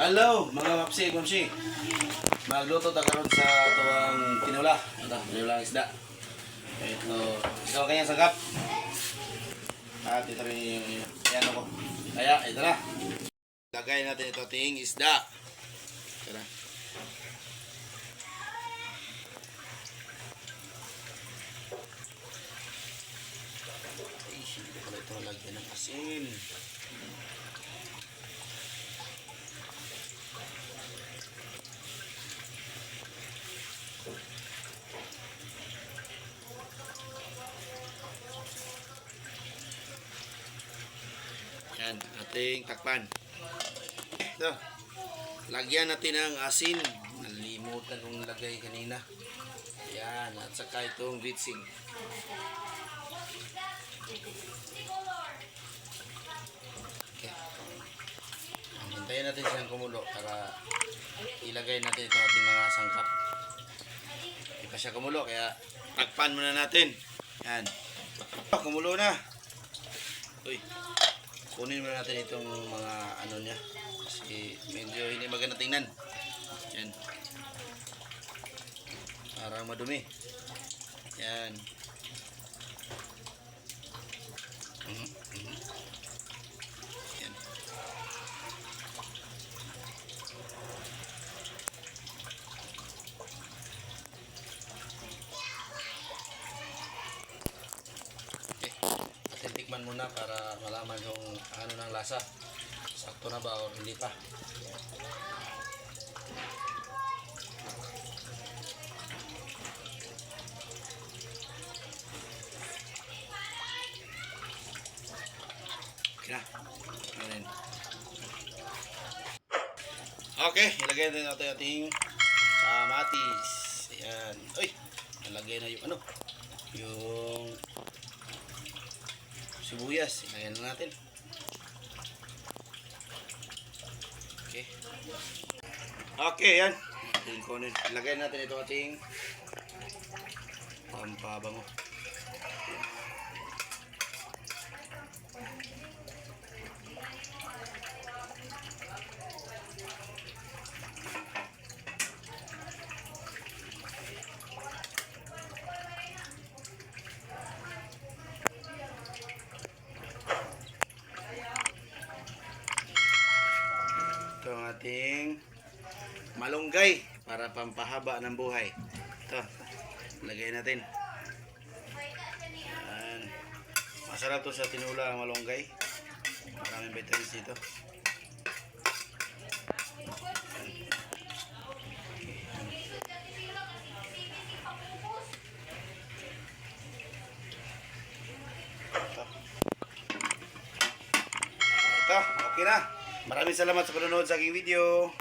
Hello, mga mapsi, mamsi. Magluto ta karon sa tuwang tinula. Ito, tinula isda. Ito, ito kanya sagap. At ito rin yung yan ako. Kaya, ito na. Lagay natin ito ting isda. Ito na. Ay, hindi ko ito lagyan ng asin. Yan, ating takpan. Ito. Lagyan natin ng asin. Nalimutan kong lagay kanina. Yan, at saka itong vitsing. Okay. Hintayin natin siyang kumulo para ilagay natin itong ating mga sangkap. Hindi pa siya kumulo, kaya takpan muna natin. Yan. Kumulo na. Uy. Kunin muna natin itong mga ano niya. Kasi medyo hindi maganda tingnan. Yan. Parang madumi. Yan. Mhm, mhm. Yan. Okay. Atin tikman muna para malaman yung ano ng lasa. Sakto na ba o hindi pa. Okay na. Ayan. Okay, ilagay na natin ating kamatis. Ayan. Uy, nalagay na yung ano, yung sibuyas. Ilagay na natin. Okay. Okay, yan. Ating. Ilagay natin ito ating pampabango. Ito ang ating malunggay para pampahaba ng buhay. Ito, lagay natin. Yan. Masarap to sa tinula ang malunggay. Maraming vitamins dito. Ito. Ito, okay na. Maraming salamat sa panonood sa aking video.